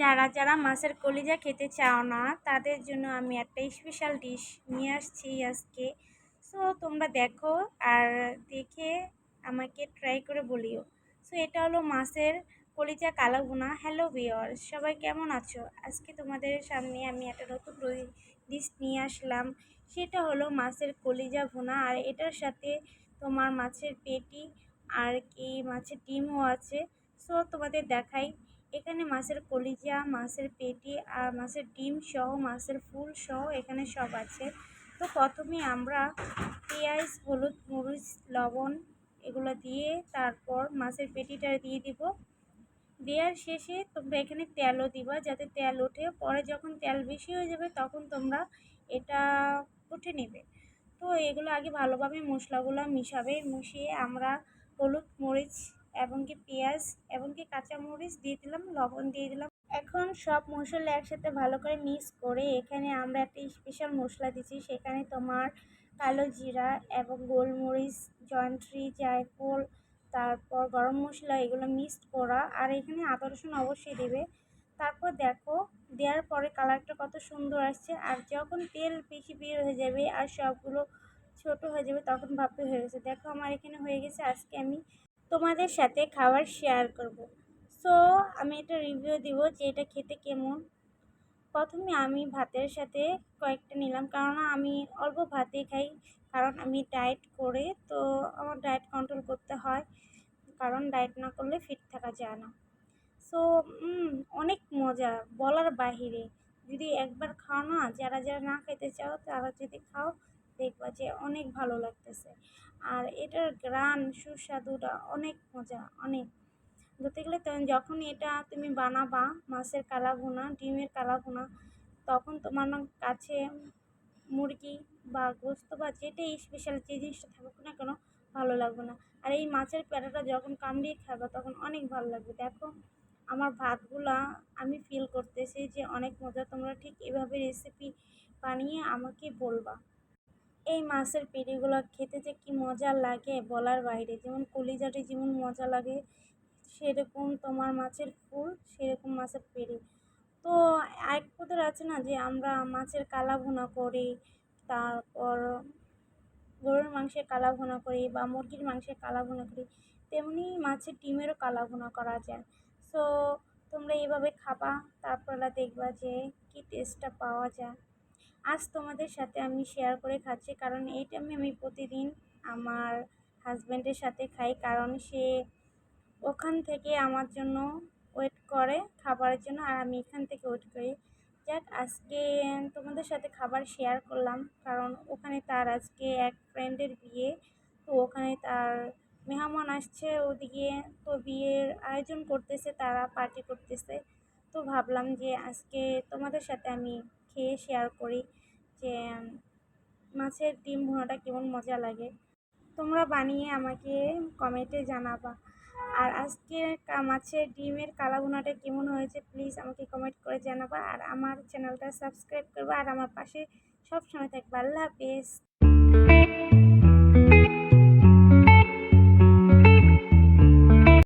যারা যারা মাছের কলিজা খেতে চাও না, তাদের জন্য আমি একটা স্পেশাল ডিশ নিয়ে আসছি আজকে। সো তোমরা দেখো আর দেখে আমাকে ট্রাই করে বলিও। সো এটা হলো মাছের কলিজা কালাভুনা। হ্যালো বিয়র সবাই কেমন আছো? আজকে তোমাদের সামনে আমি একটা নতুন ডিশ নিয়ে আসলাম। সেটা হলো মাছের কলিজা ভুনা। আর এটার সাথে তোমার মাছের পেটি আর কি মাছের ডিমও আছে। সো তোমাদের দেখাই। এখানে মাছের কলিজা, মাছের পেটি আর মাছের ডিম সহ, মাছের ফুল সহ এখানে সব আছে। তো প্রথমে আমরা পেঁয়াজ, হলুদ, মরিচ, লবণ এগুলো দিয়ে তারপর মাছের পেটিটা দিয়ে দিব। দেওয়ার শেষে তোমরা এখানে তেলও দিবা যাতে তেল ওঠে। পরে যখন তেল বেশি হয়ে যাবে তখন তোমরা এটা উঠে নেবে। তো এগুলো আগে ভালোভাবে মশলাগুলো মিশাবে, মিশিয়ে আমরা হলুদ, মরিচ এবং কি পেঁয়াজ এবং কি কাঁচামরিচ দিয়ে দিলাম, লবণ দিয়ে দিলাম। এখন সব মশলা একসাথে ভালো করে মিক্স করে এখানে আমরা একটা স্পেশাল মশলা দিচ্ছি। সেখানে তোমার কালো জিরা এবং গোলমরিচ জয়ন্ত্রী জায়ফল, তারপর গরম মশলা এগুলো মিক্সড করা। আর এখানে আদা, রসুন অবশ্যই দেবে। তারপর দেখো, দেওয়ার পরে কালারটা কত সুন্দর আসছে। আর যখন তেল বেশি বের হয়ে যাবে আর সবগুলো ছোট হয়ে যাবে, তখন ভাবতে হয়ে গেছে, দেখো আমার এখানে হয়ে গেছে, আজকে আমি তোমাদের সাথে খাবার শেয়ার করব। সো আমি এটা রিভিউ দিব যে এটা খেতে কেমন। প্রথমে আমি ভাতের সাথে কয়েকটা নিলাম কারণ আমি অল্প ভাতেই খাই, কারণ আমি ডায়েট করে, তো আমার ডায়েট কন্ট্রোল করতে হয়, কারণ ডায়েট না করলে ফিট থাকা যায় না। সো অনেক মজা, বলার বাহিরে। যদি একবার খাও না, যারা যারা না খেতে চাও, তারা যদি খাও দেখবা যে অনেক ভালো লাগতেছে। আর এটার গ্রান সুস্বাদুটা অনেক মজা, অনেক। ধরতে গেলে যখন এটা তুমি বানাবা, মাছের কালা ভুনা ডিমের কালা ভুনা তখন তোমার কাছে মুরগি বা গোস্ত বা যেটাই স্পেশাল যে জিনিসটা থাকুক না কেন, ভালো লাগবে না। আর এই মাছের প্যাটাটা যখন কামড়িয়ে খাবে, তখন অনেক ভালো লাগবে। দেখো, আমার ভাতগুলা আমি ফিল করতেছি যে অনেক মজা। তোমরা ঠিক এভাবে রেসিপি বানিয়ে আমাকে বলবা। এই মাছের পেটিগুলো খেতে যে কী মজা লাগে বলার বাইরে। যেমন কলিজাটি যেমন মজা লাগে, সেরকম তোমার মাছের ফুল, সেরকম মাছের পেটি তো এক পদের আছে না যে আমরা মাছের কালা ভুনা করি, তারপর গরুর মাংসের কালা ভুনা করি বা মুরগির মাংসের কালা ভুনা করি, তেমনি মাছের ডিমেরও কালা ভুনা করা যায়। সো তোমরা এইভাবে খাবা, তারপরে দেখবা যে কী টেস্টটা পাওয়া যায়। আজ তোমাদের সাথে আমি শেয়ার করে খাচ্ছি। কারণ এইটা আমি আমি প্রতিদিন আমার হাজব্যান্ডের সাথে খাই। কারণ সে ওখান থেকে আমার জন্য ওয়েট করে খাবারের জন্য আর আমি এখান থেকে ওয়েট করি। যাক, আজকে তোমাদের সাথে খাবার শেয়ার করলাম। কারণ ওখানে তার আজকে এক ফ্রেন্ডের বিয়ে। তো ওখানে তার মেহমান আসছে, ওদিকে তো বিয়ের আয়োজন করতেছে, তারা পার্টি করতেছে। তো ভাবলাম যে আজকে তোমাদের সাথে আমি খেয়ে শেয়ার করি যে মাছের ডিম ভুনাটা কেমন মজা লাগে। তোমরা বানিয়ে আমাকে কমেন্টে জানাবা। আর আজকে মাছের ডিমের কালা ভুনাটা কেমন হয়েছে প্লিজ আমাকে কমেন্ট করে জানাবা। আর আমার চ্যানেলটা সাবস্ক্রাইব করবা। আর আমার পাশে সব সময় থাকবে। আল্লাহ হাফেজ।